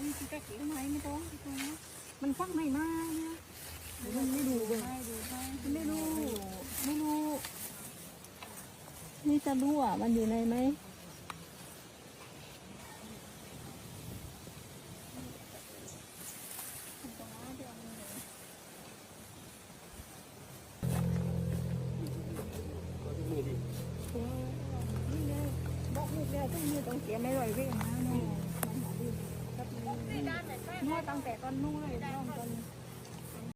ก็เกี่ยวไหมไม่ต้องมันฟังไม่มาเนี่ยมันไม่ดูเลยไม่รู้ไม่รู้นี่จะรู้อะมันอยู่ในไหมนี่ไงบอกลูกแล้วต้องมือต้องเสียไม่ลอยเว้งนะ หาดีครับนี่นวดตั้งแต่ตอนนู้นเลย